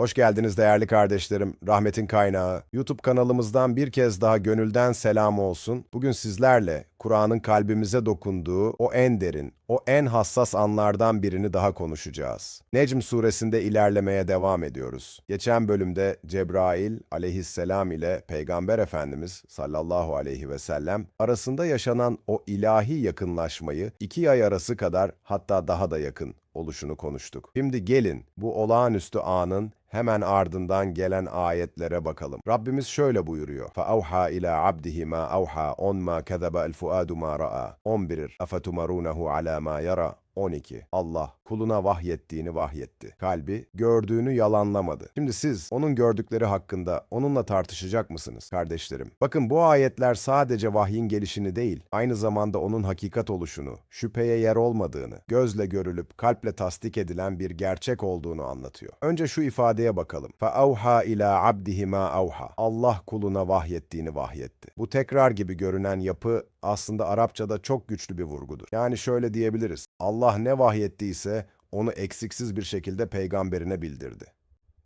Hoş geldiniz değerli kardeşlerim. Rahmetin kaynağı. YouTube kanalımızdan bir kez daha gönülden selam olsun. Bugün sizlerle Kur'an'ın kalbimize dokunduğu o en derin, o en hassas anlardan birini daha konuşacağız. Necm suresinde ilerlemeye devam ediyoruz. Geçen bölümde Cebrail aleyhisselam ile Peygamber Efendimiz sallallahu aleyhi ve sellem arasında yaşanan o ilahi yakınlaşmayı iki ay arası kadar hatta daha da yakın oluşunu konuştuk. Şimdi gelin bu olağanüstü anın hemen ardından gelen ayetlere bakalım. Rabbimiz şöyle buyuruyor. فَاَوْحَى اِلَى عَبْدِهِ مَا اَوْحَى اَنْ مَا كَذَبَ الْفُؤَادُ مَا رَأَى 11. اَفَتُمَرُونَهُ عَلَى مَا يَرَى 12. Allah kuluna vahyettiğini vahyetti. Kalbi gördüğünü yalanlamadı. Şimdi siz onun gördükleri hakkında onunla tartışacak mısınız kardeşlerim? Bakın bu ayetler sadece vahyin gelişini değil, aynı zamanda onun hakikat oluşunu, şüpheye yer olmadığını, gözle görülüp kalple tasdik edilen bir gerçek olduğunu anlatıyor. Önce şu ifadeye bakalım. فَاَوْحَى اِلَى عَبْدِهِ مَا اَوْحَى Allah kuluna vahyettiğini vahyetti. Bu tekrar gibi görünen yapı aslında Arapçada çok güçlü bir vurgudur. Yani şöyle diyebiliriz. Allah ne vahyettiyse onu eksiksiz bir şekilde peygamberine bildirdi.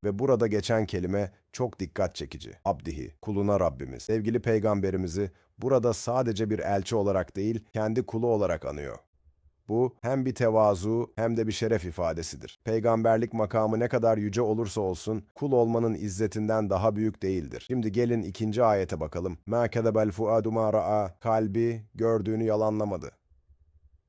Ve burada geçen kelime çok dikkat çekici. Abdihi, kuluna Rabbimiz. Sevgili peygamberimizi burada sadece bir elçi olarak değil, kendi kulu olarak anıyor. Bu hem bir tevazu hem de bir şeref ifadesidir. Peygamberlik makamı ne kadar yüce olursa olsun kul olmanın izzetinden daha büyük değildir. Şimdi gelin ikinci ayete bakalım. Kezebel fuadu ma ra'a. Kalbi gördüğünü yalanlamadı.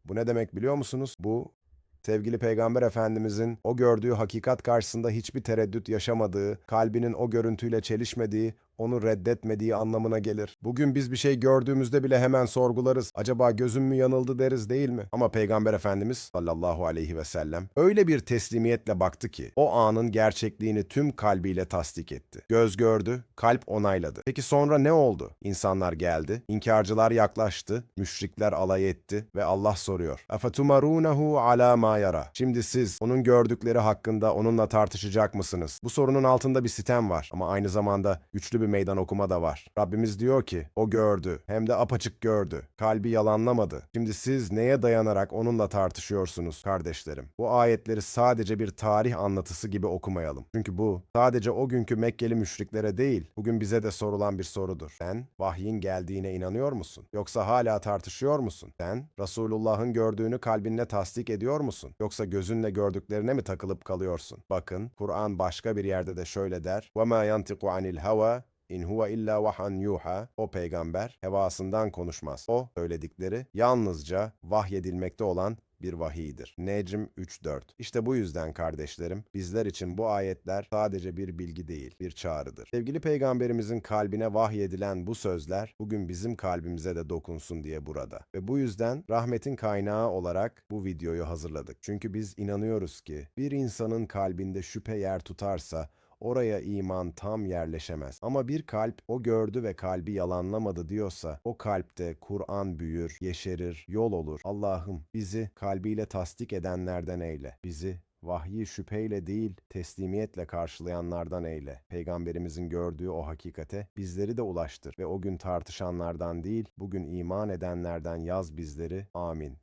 Bu ne demek biliyor musunuz? Bu sevgili Peygamber Efendimizin o gördüğü hakikat karşısında hiçbir tereddüt yaşamadığı, kalbinin o görüntüyle çelişmediği, onu reddetmediği anlamına gelir. Bugün biz bir şey gördüğümüzde bile hemen sorgularız. Acaba gözüm mü yanıldı deriz değil mi? Ama Peygamber Efendimiz sallallahu aleyhi ve sellem öyle bir teslimiyetle baktı ki o anın gerçekliğini tüm kalbiyle tasdik etti. Göz gördü, kalp onayladı. Peki sonra ne oldu? İnsanlar geldi, inkarcılar yaklaştı, müşrikler alay etti ve Allah soruyor. Afatumarunahu ala ma yara. Şimdi siz onun gördükleri hakkında onunla tartışacak mısınız? Bu sorunun altında bir sitem var ama aynı zamanda güçlü bir meydan okuma da var. Rabbimiz diyor ki o gördü hem de apaçık gördü. Kalbi yalanlamadı. Şimdi siz neye dayanarak onunla tartışıyorsunuz kardeşlerim? Bu ayetleri sadece bir tarih anlatısı gibi okumayalım. Çünkü bu sadece o günkü Mekkeli müşriklere değil, bugün bize de sorulan bir sorudur. Sen vahyin geldiğine inanıyor musun? Yoksa hala tartışıyor musun? Sen Resulullah'ın gördüğünü kalbinle tasdik ediyor musun? Yoksa gözünle gördüklerine mi takılıp kalıyorsun? Bakın Kur'an başka bir yerde de şöyle der. وَمَا يَنْتِقُ عَنِ الْهَوَى İn huve illa vahan yuha. O peygamber hevasından konuşmaz. O söyledikleri yalnızca vahyedilmekte olan bir vahiydir. Necm 3.4 İşte bu yüzden kardeşlerim, bizler için bu ayetler sadece bir bilgi değil, bir çağrıdır. Sevgili peygamberimizin kalbine vahyedilen bu sözler, bugün bizim kalbimize de dokunsun diye burada. Ve bu yüzden rahmetin kaynağı olarak bu videoyu hazırladık. Çünkü biz inanıyoruz ki, bir insanın kalbinde şüphe yer tutarsa, oraya iman tam yerleşemez. Ama bir kalp o gördü ve kalbi yalanlamadı diyorsa o kalpte Kur'an büyür, yeşerir, yol olur. Allah'ım bizi kalbiyle tasdik edenlerden eyle. Bizi vahyi şüpheyle değil teslimiyetle karşılayanlardan eyle. Peygamberimizin gördüğü o hakikate bizleri de ulaştır ve o gün tartışanlardan değil bugün iman edenlerden yaz bizleri. Amin.